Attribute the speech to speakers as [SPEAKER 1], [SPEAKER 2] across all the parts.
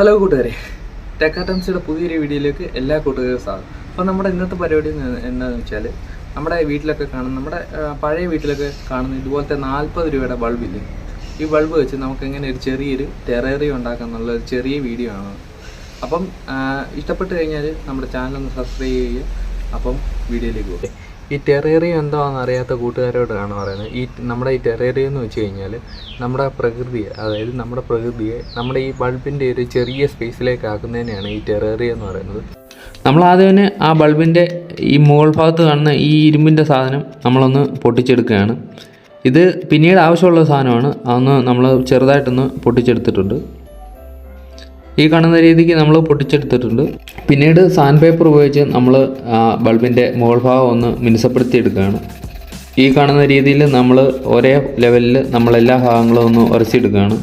[SPEAKER 1] Hello കൂട്ടുകാരെ. ടെക്കാറ്റംസിയുടെ പുതിയൊരു വീഡിയോയിലേക്ക് എല്ലാ കൂട്ടുകാരും സ്വാഗതം. അപ്പോൾ നമ്മുടെ ഇന്നത്തെ പരിപാടി എന്താണെന്ന് വെച്ചാൽ നമ്മുടെ വീട്ടിലൊക്കെ കാണുന്ന നമ്മുടെ പഴയ വീട്ടിലൊക്കെ കാണുന്ന ഇതുപോലത്തെ നാൽപ്പത് രൂപയുടെ ബൾബില്ലേ ഈ ബൾബ് വെച്ച് നമുക്ക് എങ്ങനെ ഒരു ചെറിയൊരു ടെറേറിയം ഉണ്ടാക്കാം എന്നുള്ള ഒരു ചെറിയ വീഡിയോ ആണ്. അപ്പം ഇഷ്ടപ്പെട്ട് കഴിഞ്ഞാൽ നമ്മുടെ ചാനൽ ഒന്ന് സബ്സ്ക്രൈബ് ചെയ്യുക. അപ്പം വീഡിയോയിലേക്ക് പോകും. ഈ ടെറേറിയം എന്താണെന്ന് അറിയാത്ത കൂട്ടുകാരോടാണ് പറയുന്നത്. ഈ നമ്മുടെ ഈ ടെറേറിയം എന്ന് വെച്ച് കഴിഞ്ഞാൽ നമ്മുടെ പ്രകൃതിയെ അതായത് നമ്മുടെ പ്രകൃതിയെ നമ്മുടെ ഈ ബൾബിന്റെ ഒരു ചെറിയ സ്പേസിലേക്ക് ആക്കുന്നതിനെയാണ് ഈ ടെറേറിയം എന്ന് പറയുന്നത്. നമ്മൾ ആദ്യം തന്നെ ആ ബൾബിന്റെ ഈ മുകൾ ഭാഗത്ത് കാണുന്ന ഈ ഇരുമ്പിന്റെ സാധനം നമ്മളൊന്ന് പൊട്ടിച്ചെടുക്കുകയാണ്. ഇത് പിന്നീട് ആവശ്യമുള്ള സാധനമാണ്. അതൊന്ന് നമ്മൾ ചെറുതായിട്ടൊന്ന് പൊട്ടിച്ചെടുത്തിട്ടുണ്ട്. ഈ കാണുന്ന രീതിക്ക് നമ്മൾ പൊട്ടിച്ചെടുത്തിട്ടുണ്ട്. പിന്നീട് സാൻഡ് പേപ്പർ ഉപയോഗിച്ച് നമ്മൾ ബൾബിന്റെ മുകൾ ഭാഗം ഒന്ന് മിനുസപ്പെടുത്തി എടുക്കുകയാണ് ഈ കാണുന്ന രീതിയിൽ നമ്മൾ ഒരേ ലെവലിൽ നമ്മളെല്ലാ ഭാഗങ്ങളും ഒന്ന് ഉരച്ചെടുക്കുകയാണ്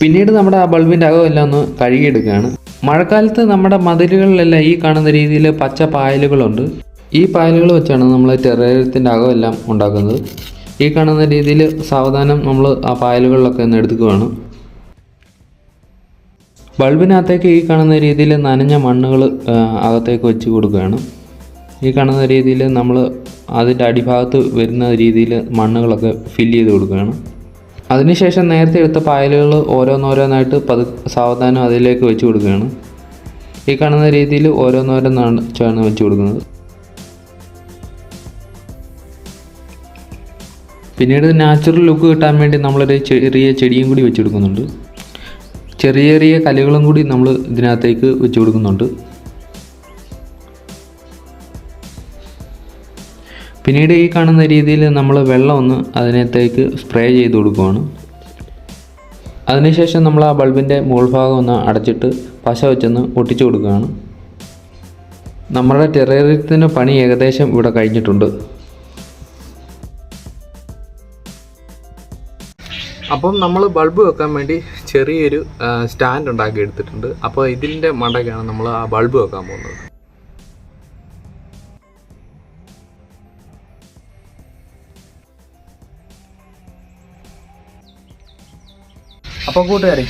[SPEAKER 1] പിന്നീട് നമ്മുടെ ആ ബൾബിന്റെ അകമെല്ലാം ഒന്ന് കഴുകിയെടുക്കുകയാണ്. മഴക്കാലത്ത് നമ്മുടെ മതിലുകളിലെല്ലാം ഈ കാണുന്ന രീതിയിൽ പച്ച പായലുകളുണ്ട്. ഈ പായലുകൾ വെച്ചാണ് നമ്മൾ ടെറേറിയത്തിന്റെ അകമെല്ലാം ഉണ്ടാക്കുന്നത്. ഈ കാണുന്ന രീതിയിൽ സാവധാനം നമ്മൾ ആ പായലുകളിലൊക്കെ ഒന്ന് എടുക്കുകയാണ്. ബൾബിനകത്തേക്ക് ഈ കാണുന്ന രീതിയിൽ നനഞ്ഞ മണ്ണുകൾ അകത്തേക്ക് വെച്ച് കൊടുക്കുകയാണ്. ഈ കാണുന്ന രീതിയിൽ നമ്മൾ അതിന്റെ അടിഭാഗത്ത് വരുന്ന രീതിയിൽ മണ്ണുകളൊക്കെ ഫില്ല് ചെയ്ത് കൊടുക്കുകയാണ്. അതിനുശേഷം നേരത്തെ എടുത്ത പായലുകൾ ഓരോന്നോരോന്നായിട്ട് പതു സാവധാനം അതിലേക്ക് വെച്ച് കൊടുക്കുകയാണ്. ഈ കാണുന്ന രീതിയിൽ ഓരോന്നോരോന്നാണ് ചേർന്ന് വെച്ച് കൊടുക്കുന്നത്. പിന്നീട് നാച്ചുറൽ ലുക്ക് കിട്ടാൻ വേണ്ടി നമ്മളൊരു ചെറിയ ചെടിയും കൂടി വെച്ച് കൊടുക്കുന്നുണ്ട്. ചെറിയ ചെറിയ കല്ലുകളും കൂടി നമ്മൾ ഇതിനകത്തേക്ക് വെച്ച് കൊടുക്കുന്നുണ്ട്. പിന്നീട് ഈ കാണുന്ന രീതിയിൽ നമ്മൾ വെള്ളം ഒന്ന് അതിനകത്തേക്ക് സ്പ്രേ ചെയ്ത് കൊടുക്കുവാണ്. അതിനുശേഷം നമ്മൾ ആ ബൾബിന്റെ മുകൾ ഭാഗം ഒന്ന് അടച്ചിട്ട് പശ വെച്ചൊന്ന് ഒട്ടിച്ചു കൊടുക്കുകയാണ്. നമ്മുടെ ടെറേറിയത്തിന് പണി ഏകദേശം ഇവിടെ കഴിഞ്ഞിട്ടുണ്ട്. അപ്പം നമ്മൾ ബൾബ് വെക്കാൻ വേണ്ടി ചെറിയൊരു സ്റ്റാൻഡ് ഉണ്ടാക്കി എടുത്തിട്ടുണ്ട്. അപ്പോൾ ഇതിന്റെ മണ്ടയ്ക്കാണ് നമ്മൾ ആ ബൾബ് വെക്കാൻ പോകുന്നത്. അപ്പോൾ കൂട്ടുകാരെ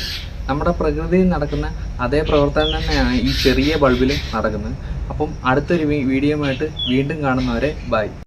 [SPEAKER 1] നമ്മുടെ പ്രകൃതിയിൽ നടക്കുന്ന അതേ പ്രവർത്തനം തന്നെയാണ് ഈ ചെറിയ ബൾബിൽ നടക്കുന്നത്. അപ്പം അടുത്തൊരു വീഡിയോ ആയിട്ട് വീണ്ടും കാണുന്നവരെ ബൈ.